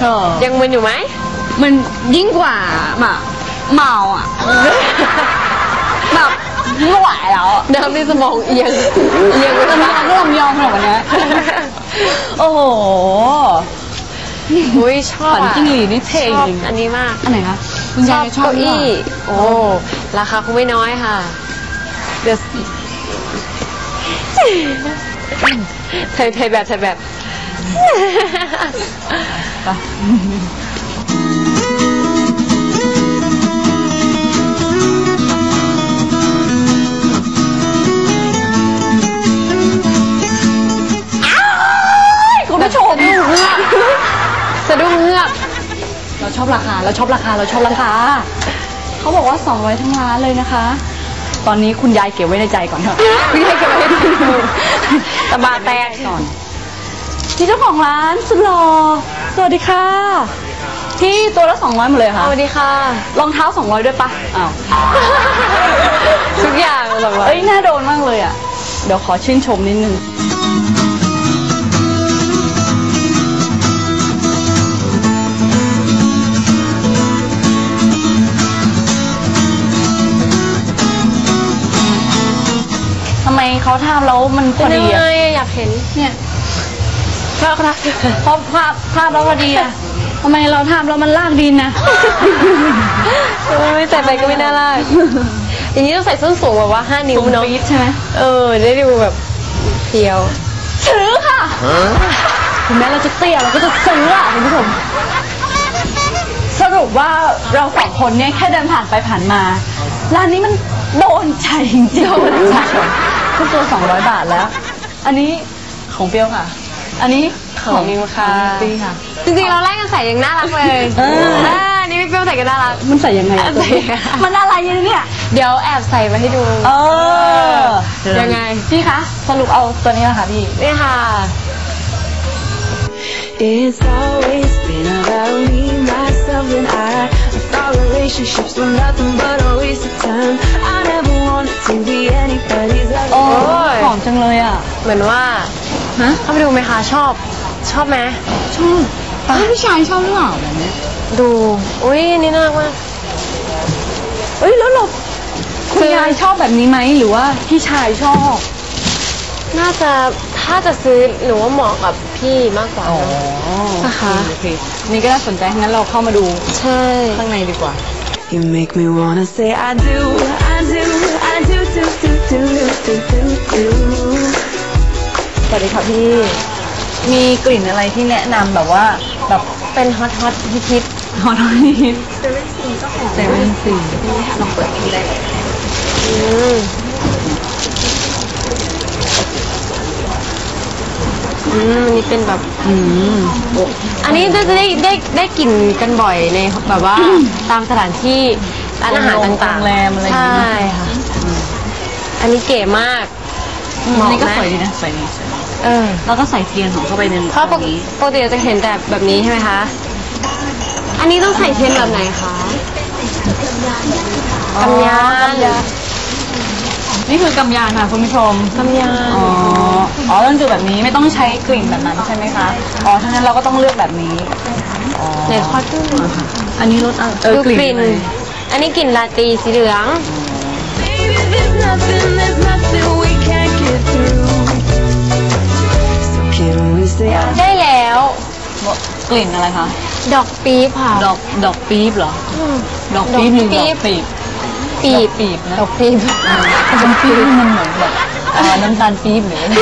เออยังมึนอยู่ไหม มันยิ่งกว่าแบบเมาอะ แบบไม่ไหวแล้วอะเดิมที่สมองเอียงเอียงไปสทางมองก็ลำยองขนาดวันเนี้ยโอ้โหอุ้ยชอบฝันอะจิ้งหรีดนี่เท่ชอบจริงอันนี้มาก อันไหนคะคุณชยาอยบชอบเก้าอี้ โอ้ ราคาคงไม่น้อยค่ะ เดี๋ยวเทยเทยแบบเทยแบบไป คุณผู้ชมสะดุ้งเงือก เราชอบราคา เราชอบราคา เราชอบราคา เขาบอกว่า200ทั้งร้านเลยนะคะ ตอนนี้คุณยายเก็บไว้ในใจก่อนเถอะ คุณยายเก็บไว้ในใจก่อนตะบาแตกก่อน ที่เจ้าของร้านสุดหล่อสวัสดีค่ะ ที่ตัวละ200หมดเลยเหรอสค่ะวัสดีค่ะ รองเท้า 200 ด้วยปะอ้าว ทุกอย่างแบบว่าเอ้ย น่าโดนมากเลยอะ เดี๋ยวขอชื่นชมนิดนึง ทำไมเขาทำแล้วมันพเป็อนดียังไงอะอะอยากเห็น เนี่ย ก็ครับพอภาพภาพแล้วพอดีอะทำไมเราทำแล้วมันลากดินนะไม่ใส่ไปก็ไม่น่ารักอย่างนี้ต้องใส่ส้นสูงแบบว่า5นิ้วสูงเนาะปี๊ดใช่ไหมเออ ได้ดูแบบเพียวซื้อค่ะถึงแม้เราจะเตี้ยเราก็จะซื้ออะคุณผู้ชมสรุปว่าเราสองคนเนี่ยแค่เดินผ่านไปผ่านมา ร้านนี้มันโดนใจจริงๆโดนใจทุกตัวสองร้อยบาทแล้ว อันนี้ของเปรี้ยวค่ะ อันนี้ของนิวค่ะของปีค่ะ จริงๆเราไล่กันใส่ยังน่ารักเลยเออ เอออันนี่พี่เปรี้ยวใส่กันน่ารัก มันใส่ยังไงอะใส่ยังไงมันอะไรเนี่ย เดี๋ยวแอบใส่มาให้ดูเออ ยังไง พี่คะ สรุปเอาตัวนี้นะคะพี่ นี่ค่ะ It's always been about me, myself, and I. I thought relationships were nothing but a waste of time. I never wanted to be anybody's โอ้ other. หอมจังเลยอะ เหมือนว่า ฮะเข้าไปดูไหมคะ ชอบ ชอบไหมชอบผู้ชายชอบหรือเปล่าแบบเนี้ยดูอุ้ยอันนี่น่ารักมากเอ้ยแล้วเราคุณยายชอบแบบนี้ไหมหรือว่าพี่ชายชอบ น่าจะถ้าจะซื้อหนูว่าเหมาะกับพี่มากกว่าเนอะนะคะโอเคนี่ก็น่าสนใจงั้นเราเข้ามาดูใช่ข้างในดีกว่า You make me wanna say I do, I do, I do, do, do, do, do, do, do, do. สวัสดีค่ะพี่ มีกลิ่นอะไรที่แนะนำแบบว่า แบบเป็นฮอตฮอตฮิตฮิตฮอตฮิตเซเว่นซีก็หอมเซเว่นซีลองเปิดดูได้อืมอืมอันนี่เป็นแบบ อืมอันนี้จะได้ได้ได้กลิ่นกันบ่อยในแบบว่าตามสถานที่ร้านอาหารต่างๆโรงแรมอะไรอย่างใช่งี้ค่ะ อันนี้เก๋มากอืม เหมาะนี่ก็ไหมสวยดีนะสวยดีสวยดีเออแล้วก็ใส่เทียนของเข้าไปในเพราะปกนี้ปกติเราจะเห็นแต่แบบนี้ใช่ไหมคะ อันนี้ต้องใส่เทียนแบบไหนคะกำยานนี่คือกำยานค่ะคุณผู้ชม กำยาน อ๋อ อ๋อต้องจุดแบบนี้ไม่ต้องใช้กลิ่นแบบนั้นใช่ไหมคะ อ๋อทั้างนั้นเราก็ต้องเลือกแบบนี้ อ๋อไหนขอดูอันนี้รสอะไรเออดูกกลิ่น ลิ่นอะไรอันนี้กลิ่นลาตรีสีเหลือง Baby, there's nothing, there's nothing can we say I ได้แล้ว กลิ่นอะไรคะ ดอกปี๊บค่ะ ดอกดอกปี๊บเหรอมดอกปี๊บหรือดดออกกปี๊ปี๊บ บปี๊บดอกปี๊บนะดอกปี๊บแต่เป็นปี๊บที่มันเหมือนแบบอ่าน้ำตาลปี๊บหรืออะไร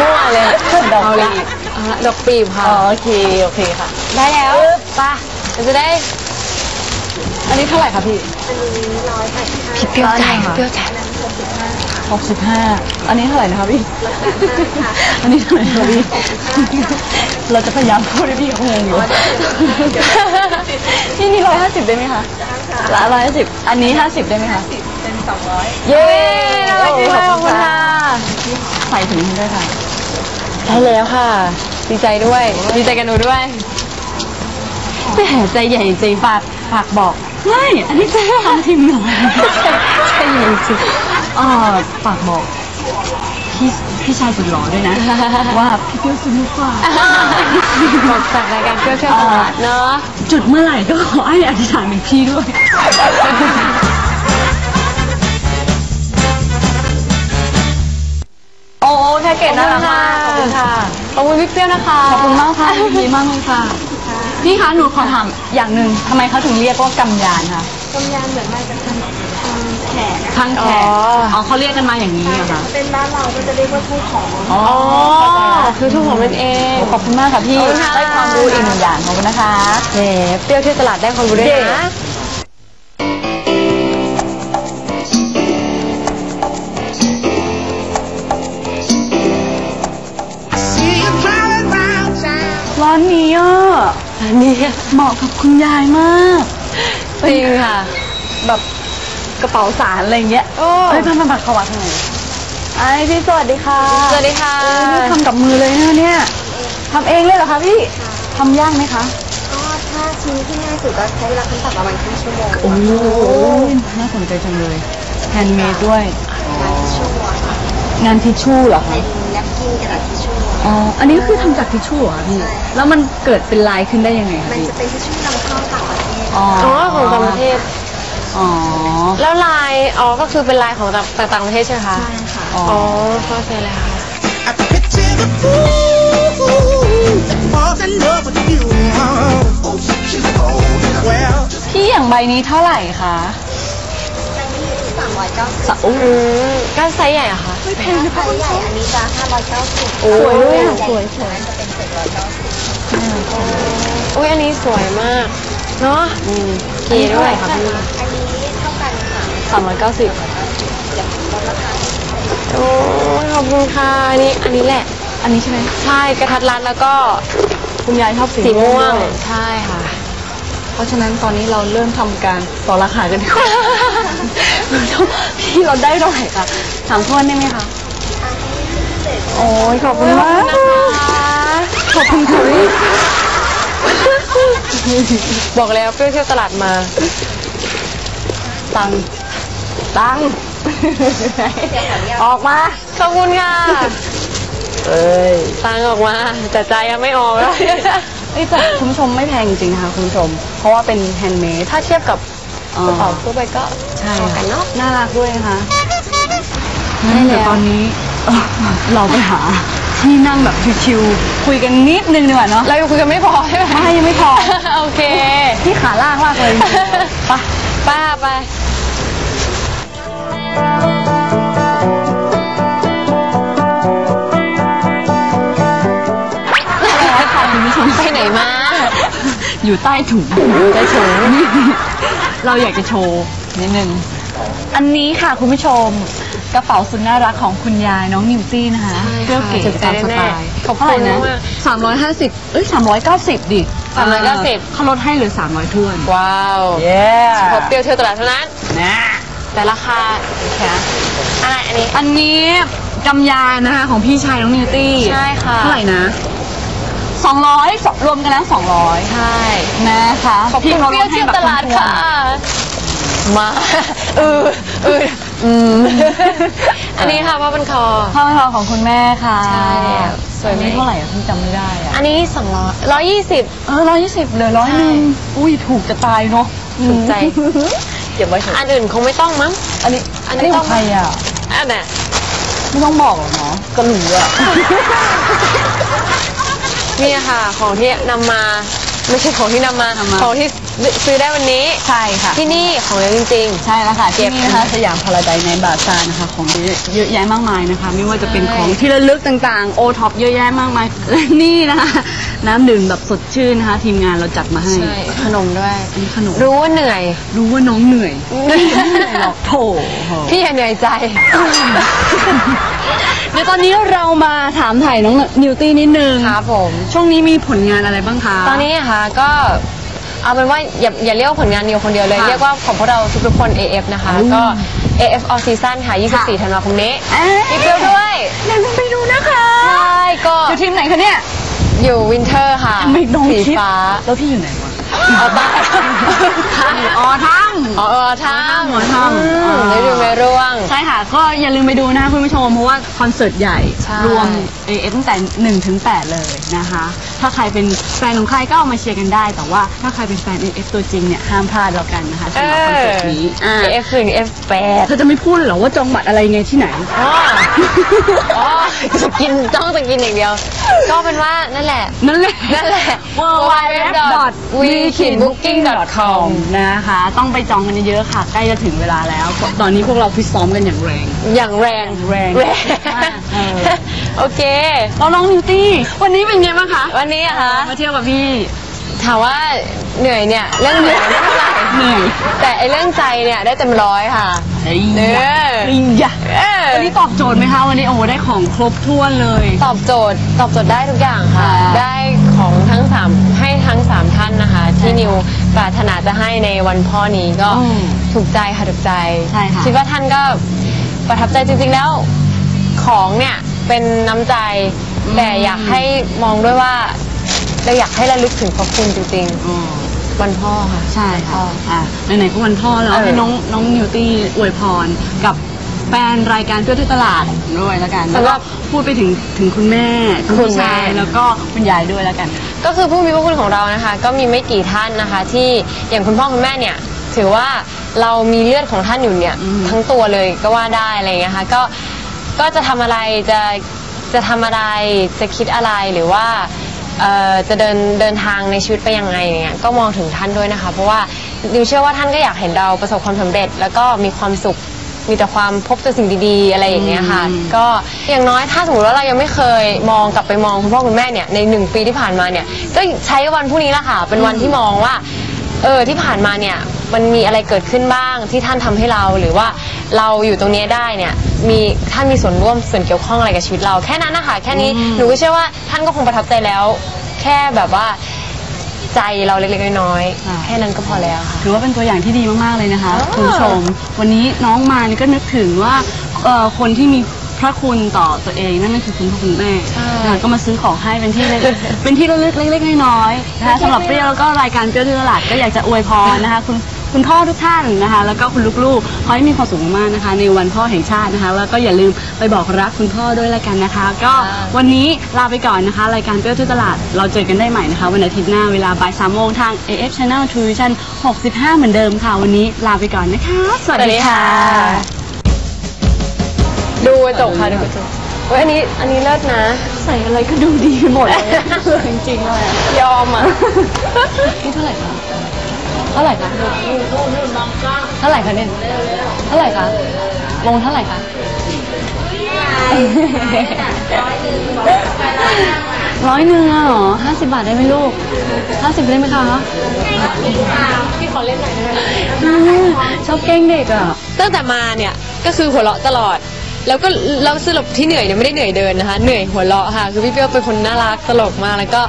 มั่วเลยดอกเอาปี๊ละบเอาละดอกปี๊บค่ะ อ๋อโอเคโอเคค่ะ ได้แล้วไป่ะเราจะได้ อันนี้เท่าไหร่คะพี่ พี่เปรี้ยวใจายเปรี้ยวใจาย หกสิบห้าอันนี้เท่าไหร่นะคะพี่อันนี้เท่าไหร่คะพี่เราจะพยายามพูดให้พี่เขางงอยู่นี่นี่ร้อยห้าสิบได้ไหมคะละร้อยห้าสิบอันนี้ห้าสิบได้ไหมคะเป็นสองร้อยเย้เย้น่ารักจังเลยขอบคุณค่ะใส่ถุงนี้ด้วยค่ะได้แล้วค่ะ ดีใจด้วย ดีใจกันหนูด้วยแหมใจใหญ่จริงฝากฝากบอกไม่อันนี้จะทำทีมหน่อยใจใหญ่จริง เออฝากบอกพี่พี่ชายสุดหล่อด้วยนะ ว่าพี่เปี้ยวสนุกกว่าบอกจากรายการเพื่อเที่ยวตลาดเนาะจุดเมื่อไหร่ก็ขอให้อธิษฐานถึงพี่ด้วย โอ้แพ็กเกจน่ารักมากขอบคุณค่ะขอบคุณพี่เปรี้ยวนะคะขอบคุณมากค่ะยินดีมากเลยค่ะพี่คะหนูขอถามอย่างหนึ่งทำไมเขาถึงเรียกว่ากำยานคะกำยานเหมือนมาจากทา งแขกอะทางแขกอ๋อเขาเรียกกันมาอย่างนี้เหรอคะเป็นบ้านเราก็จะเรียกว่าทู่ของอ๋ออ๋อคือทุกของมันเองขอบคุณมากค่ะพี่ขอบคุณค่ะได้ความรู้อีกหนึ่งอย่างขอบคุณนะคะแหมเปรี้ยวเที่ยวตลาดได้ความรู้ด้วยนะร้านนี้อะอันนี้เหมาะกับคุณยายมากจริงค่ะแบบก ระเป๋าสารอะไรอย่างเงี้ยโอ้เอ้ยพันธบัตรเขาวัดทางไหนไอพี่สวัสดีค่ะสวัสดีค่ะ เอ้ยนี่ทำกับมือเลยนะเนี่ยทำเองเลยเหรอคะพี่ทำยากไหมคะ ก็ถ้าชิ้นที่ง่ายสุดก็ใช้เวลาขั้นต่ำประมาณครึ่งชั่วโมงโอ้โหน่าสนใจจังเลยแฮนด์เมดด้วย งานทิชชู่อะค่ะงานทิชชู่เหรอคะ เป็นแนปกินกระดาษทิชชู่อ๋อ อันนี้ก็คือทำจากทิชชู่เหรอคะพี่ใช่แล้วมันเกิดเป็นลายขึ้นได้ยังไงคะมันพี่ จะเป็นทิชชู่นำเข้าต่างประเทศอ๋อ อ๋อของต่างประเทศ อ๋อ แล้วลายอ๋อก็คือเป็นลายของต่างต่างประเทศใช่ไหมคะใช่ค่ะอ๋ออ๋อเข้าใจแล้วค่ะ I picture the fool that falls in love with you. Well, พี่อย่างใบนี้เท่าไหร่คะอันนี้อยู่ที่สามร้อยเก้าสิบสะอุ้อืมก็ไซส์ใหญ่อะค่ะไม่แพงนะคะใหญ่อันนี้จะห้าร้อยเก้าสิบโอ้ยด้วยอะสวยสวยจะเป็นเจ็ดร้อยเก้าสิบอุ้ยอันนี้สวยมาก เนาะอืมเก๋ด้วยค่ะพี่ อันนี้เท่ากันค่ะ สามร้อยเก้าสิบเดี๋ยวลดราคาให้โอ้ยขอบคุณค่ะอันนี้อันนี้แหละ อันนี้ใช่ไหมใช่กระทัดรัดแล้วก็คุณยายชอบสีสีม่วงด้วยใช่ค่ะ เพราะฉะนั้นตอนนี้เราเริ่มทำการต่อราคากันดีกว่า พี่เราได้เท่าไหร่คะถามทวนได้ไหมคะ โอ้ยขอบคุณมากขอบคุณค่ะพี่บอกแล้วเปรี้ยวเที่ยวตลาดมา ตังค์ ตังค์ ออกมา ขอบคุณค่ะ เอ้ย ตังค์ออกมา แต่ใจยังไม่ออกเลยเอ้ยแต่คุณผู้ชมไม่แพงจริงๆนะคะคุณผู้ชม เพราะว่าเป็นแฮนด์เมด ถ้าเทียบกับเอ่กอระเป๋าทั่วไปก็ใช่พอกันเนาะน่ารักด้วยนะคะใช่แล้วเดี๋ยวตอนนี้เอ่อเราไปหาที่นั่งแบบชิวๆคุยกันนิดนึงดีกว่าเนาะเรายังคุยกันไม่พอใช่ไหมไม่ยังไม่พอ โอเค ที่ขาล่างมากเลย ไปป้าไปค่ะคุณผู้ชม ไปไหนมา อยู่ใต้ถุงใต้ถุงเราอยากจะโชว์นิดนึง อันนี้ค่ะคุณผู้ชมกระเป๋าสุดน่ารักของคุณยายน้องนิวตี้นะคะใช่ค่ะเปรี้ยวเก๋ถูกใจตามสไตแน่ล์ๆขอบคุณเท่าไหร่นะมากสามร้อยห้าสิบเอ้ยสามร้อยเก้าสิบดิ390เขาลดให้เหลือสามร้อยทวน ว้าว เย้พบเปรี้ยวเที่ยวตลาดเท่านั้นนะ แต่ราคาค่ะอะไรอันนี้ อันนี้กำยานนะคะของพี่ชายน้องนิวตี้ใช่ค่ะ เท่าไหร่นะสองร้อยรวมกันแล้วสองร้อยใช่นะคะขอบคุณเปรี้ยวเที่ยวตลาดค่ะ มาเออเอออืมอันนี้ค่ะว่าเป็นคอผ้าพันคอของคุณแม่ค่ะใช่สวยไหมอันนี้เท่าไหร่อะพี่จำไม่ได้อะอันนี้สองร้อยร้อยยี่สิบเออร้อยยี่สิบเหลือร้อยหนึ่งอุ้ยถูกจะตายเนาะถูกใจ เก็บไว้เถอะอันอื่นคงไม่ต้องมั้ง อันนี้อัอันนนี้นี้ขต้ออง งใครอะ อันน่ะไม่ต้องบอกหรอกเนาะก็รู้อะนี่ค่ะ ของที่นำมาไม่ใช่ของที่นำมา ของที่ซื้อได้วันนี้ ใช่ค่ะ ที่นี่ของเยอะจริง ใช่แล้วค่ะเก็ที่บนี่นะคะสยามพาราไดซ์ในบาซาร์นะคะของเยอะเยอะแยะมากมายนะคะ ไม่ว่าจะเป็นของที่ระลึกต่างๆ โอท็อปเยอะแยะมากมายและนี่นะคะ น้ำดื่มแบบสดชื่นนะคะ ทีมงานเราจัดมาให้ๆใช่ขนมด้วยอันนี้ขนม รู้ว่าเหนื่อย รู้ว่าน้องเหนื่อยไม่เหนื่อยหรอกโถ พี่อย่าเหนื่อยใจ เดี๋ยวตอนนี้เรามาถามถ่ายน้องนิวตี้นิดนึงครับผม ช่วงนี้มีผลงานอะไรบ้างคะ ตอนนี้นะคะก็เอาเป็นว่าอย่าอย่าเรียกว่าผลงานนิวคนเดียวเลย ค่ะเรียกว่าของพวกเราทุกๆคน AF นะคะ อืมก็ AF All Season ค่ะ ค่ะ 24ธันวาคมนี้เอ๊ะมีเปรี้ยวด้วยอย่าลืมไปดูนะคะใช่ก็อยู่ทีมไหนคะเนี่ย อยู่วินเทอร์ค่ะทำไมน้องสีคิด ฟ้า แล้วพี่อยู่ไหนวะ เอาตา อ๋อทั้ง อ๋อท่าหมอถ้ำอืมอ่าได้ดูไม่ร่วง ใช่ค่ะ ก็อย่าลืมไปดูนะคะคุณผู้ชม เพราะว่าคอนเสิร์ตใหญ่ ใช่ รวม AF ตั้งแต่1ถึง8เลยนะคะ ถ้าใครเป็นแฟนของใครก็เอามาเชียร์กันได้ แต่ว่าถ้าใครเป็นแฟน AF ตัวจริงเนี่ย ห้ามพลาดแล้วกันนะคะสำหรับคอนเสิร์ตนี้อ่า F หนึ่ง F แปดเธอจะไม่พูดเลยเหรอว่าจองบัตรอะไรยังไงที่ไหน อ๋ออ๋อจะกินต้องจะกินอย่างเดียว ก็เป็นว่านั่นแหละ นั่นแหละ นั่นแหละ w w w w b o o k i n g c o m นะคะ ต้องไปจองกันเยอะๆค่ะ ใกล้จะถึงเวลาแล้ว ตอนนี้พวกเราฟิตซ้อมกันอย่างแรง อย่างแรงแรงแรงมากเออโอเค เราน้องนิวตี้ วันนี้เป็นไงบ้างคะ วันนี้อะคะมาเที่ยวกับพี่ ถามว่าเหนื่อยเนี่ย เรื่องเหนื่อยไม่เท่าไหร่เหนื่อยแต่ไอเรื่องใจเนี่ยได้เต็มร้อยค่ะเฮ้ยเออเฮ้ยยะเออวันนี้ตอบโจทย์ไหมคะวันนี้โอ้โหได้ของครบถ้วนเลย ตอบโจทย์ ตอบโจทย์ได้ทุกอย่างค่ะอ่าได้ ของทั้งสามให้ทั้งสามท่านนะคะ ที่นิวปรารถนาจะให้ในวันพ่อนี้ก็อืมถูกใจค่ะถูกใจใช่ค่ะ คิดว่าท่านก็ประทับใจจริงๆแล้วของเนี่ยเป็นน้ำใจแต่อยากให้มองด้วยว่าเราอยากให้ระลึกถึงพระคุณจริงอืมๆ วันพ่อค่ะ ใช่ค่ะอ๋ออะไหนๆก็วันพ่อแล้วเออ ให้น้องน้องนิวตี้อวยพรกับ แฟนรายการเพื่อที่ตลาดด้วยแล้วกันแล้วก็พูดไปถึงถึงคุณแม่คุณพี่ชายแล้วก็คุณยายด้วยแล้วกัน ก็คือผู้มีพระคุณของเรานะคะ ก็มีไม่กี่ท่านนะคะ ที่อย่างคุณพ่อคุณแม่เนี่ย ถือว่าเรามีเลือดของท่านอยู่เนี่ยอืมทั้งตัวเลยก็ว่าได้อะไรอย่างเงี้ยค่ะก็ก็จะทำอะไรจะจะทำอะไรจะคิดอะไรหรือว่าเอ่อจะเดินเดินทางในชีวิตไปยังไงอย่างเงี้ยก็มองถึงท่านด้วยนะคะ เพราะว่าดิวเชื่อว่าท่านก็อยากเห็นเราประสบความสำเร็จ แล้วก็มีความสุข มีแต่ความพบแต่สิ่งดีๆ อะไรอย่างเงี้ยค่ะอืมก็อย่างน้อยถ้าสมมติว่าเรายังไม่เคยมองกลับไปมองคุณพ่อคุณแม่เนี่ยในหนึ่งปีที่ผ่านมาเนี่ยก็ใช้วันพรุ่งนี้ละค่ะ เป็นวันที่มองว่า เออที่ผ่านมาเนี่ยมันมีอะไรเกิดขึ้นบ้างที่ท่านทำให้เราหรือว่าเราอยู่ตรงเนี้ยได้เนี่ยมีท่านมีส่วนร่วมส่วนเกี่ยวข้องอะไรกับชีวิตเราแค่นั้นนะคะแค่นี้อืมหนูก็เชื่อว่าท่านก็คงประทับใจแล้ว แค่แบบว่า ใจเราเล็กๆน้อยๆแค่นั้นก็พอแล้วค่ะ ถือว่าเป็นตัวอย่างที่ดีมาก ๆ เลยนะคะ อ๋อ คุณผู้ชม วันนี้น้องมานี่ก็นึกถึงว่าเอ่อคนที่มีพระคุณต่อตัวเองนั่นก็คือคุณพ่อคุณแม่นะคะก็มาซื้อของให้เป็นที่เล็ก เป็นที่ระลึกเล็กๆน้อยๆนะคะสำหรับเปรี้ยวแล้วก็รายการเปรี้ยวที่ตลาดก็อยากจะอวยพรนะคะ คุณ คุณพ่อทุกท่านนะคะ แล้วก็คุณลูกๆขอให้มีความสุขมากๆนะคะ ในวันพ่อแห่งชาตินะคะ แล้วก็อย่าลืมไปบอกรักคุณพ่อด้วยละกันนะคะ ก็วันนี้ลาไปก่อนนะคะ รายการเปรี้ยวที่ตลาดเราเจอกันได้ใหม่นะคะ วันอาทิตย์หน้าเวลาบ่ายสามโมงทาง AF Channel Television 65 เหมือนเดิมค่ะ วันนี้ลาไปก่อนนะคะ สวัสดีค่ะ ดูกระจกค่ะดูกระจกเว้ยอันนี้อันนี้เลิศนะ ใส่อะไรก็ดูดีหมดเลยจริงๆเลยยอมอะ นี่เท่าไหร่คะเท่าไหร่คะเท่าไหร่คะเนี่ยเท่าไหร่คะวงเท่าไหร่คะร้อยหนึ่งอะเหรอห้าสิบบาทได้ไหมลูกห้าสิบได้ไหมคะพี่ขอเล่นหน่อยได้ไหมชอบเก้งเด็กอะตั้งแต่มาเนี่ยก็คือหัวเราะตลอด แล้วก็เราสรุปที่เหนื่อยเนี่ยไม่ได้เหนื่อยเดินนะคะ เหนื่อยหัวเราะค่ะ คือพี่เปรี้ยวเป็นคนน่ารักตลกมาก แล้วก็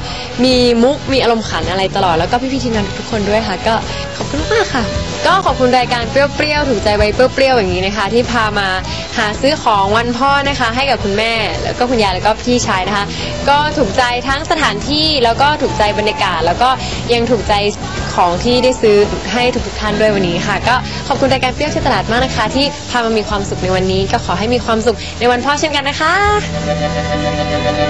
มีมุกมีอารมณ์ขันอะไรตลอด แล้วก็พี่ๆทีมงานทุกคนด้วยค่ะ ก็ขอบคุณมากค่ะ ก็ขอบคุณรายการเปรี้ยวๆถูกใจใบเปรี้ยวๆอย่างนี้นะคะ ที่พามาหาซื้อของวันพ่อนะคะ ให้กับคุณแม่ แล้วก็คุณยายแล้วก็พี่ชายนะคะ ก็ถูกใจทั้งสถานที่แล้วก็ถูกใจบรรยากาศ แล้วก็ยังถูกใจของที่ได้ซื้อให้ทุกๆท่านด้วยวันนี้ค่ะ ก็ขอบคุณรายการเปรี้ยวที่ตลาดมากนะคะ ที่พามามีความสุขในวันนี้ ก็ขอให้มีความสุขในวันพ่อเช่นกันนะคะ